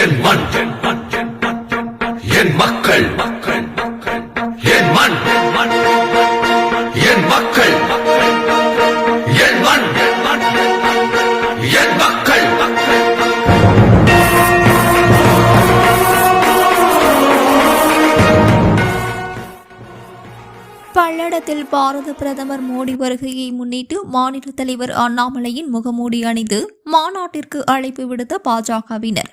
என் மண் என் மண் என் மண் என் மக்கள் மக்கள் மக்கள் என் மண் என் மண் என் மக்கள் மக்கள் என் மண் என் மண் என் மக்கள் மக்கள். பல்லடத்தில் பாரத பிரதமர் மோடி வருகையை முன்னிட்டு மாநில தலைவர் அண்ணாமலையின் முகமூடி அணிந்து மாநாட்டிற்கு அழைப்பு விடுத்த பாஜகவினர்.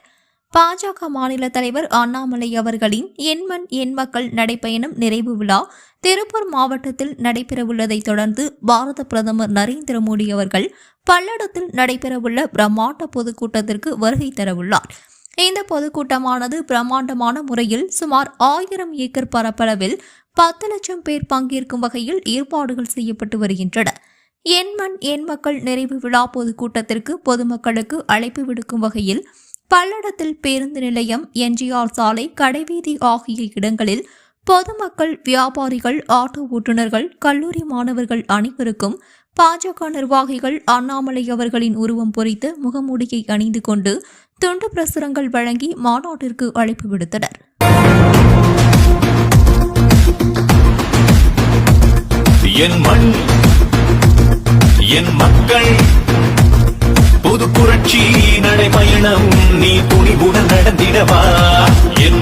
பாஜக மாநில தலைவர் அண்ணாமலை அவர்களின் எண்மண் எண் மக்கள் நடைப்பயணம் நிறைவு விழா திருப்பூர் மாவட்டத்தில் நடைபெறவுள்ளதைத் தொடர்ந்து பாரத பிரதமர் நரேந்திர மோடி அவர்கள் பல்லடத்தில் நடைபெறவுள்ள பிரம்மாண்ட பொதுக்கூட்டத்திற்கு வருகை தரவுள்ளார். இந்த பொதுக்கூட்டமானது பிரம்மாண்டமான முறையில் சுமார் ஆயிரம் ஏக்கர் பரப்பளவில் பத்து லட்சம் பேர் பங்கேற்கும் வகையில் ஏற்பாடுகள் செய்யப்பட்டு வருகின்றன. எண்மண் எண் மக்கள் நிறைவு விழா பொதுக்கூட்டத்திற்கு பொதுமக்களுக்கு அழைப்பு விடுக்கும் வகையில் பல்லடத்தில் பேருந்து நிலையம் என்ஜிஆர் சாலை கடைவீதி ஆகிய இடங்களில் பொதுமக்கள் வியாபாரிகள் ஆட்டோ ஓட்டுநர்கள் கல்லூரி மாணவர்கள் அனைவருக்கும் பாஜக நிர்வாகிகள் அண்ணாமலை அவர்களின் உருவம் பொறித்து முகமூடியை அணிந்து கொண்டு துண்டு பிரசுரங்கள் வழங்கி மாநாட்டிற்கு அழைப்பு விடுத்தனர். என் மண் என் மக்கள் புது புரட்சி நடைபயணம் நீ துணிவுடன் நடந்திடவா? என்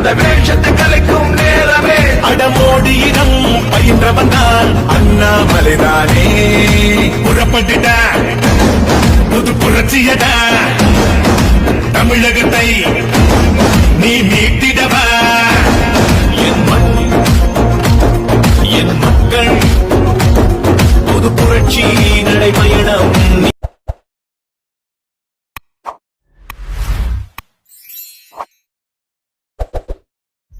அந்த வேஷத்தை கலைக்கும் நேரமே. அடமோடி இனம் பயின்றவன் தான். அண்ணாமலைதானே புறப்பட்டுட புது புரட்சியட தமிழகத்தை நீ மீட்டிடவ? என் மண் என் மக்கள் புது புரட்சி நடைபயணம்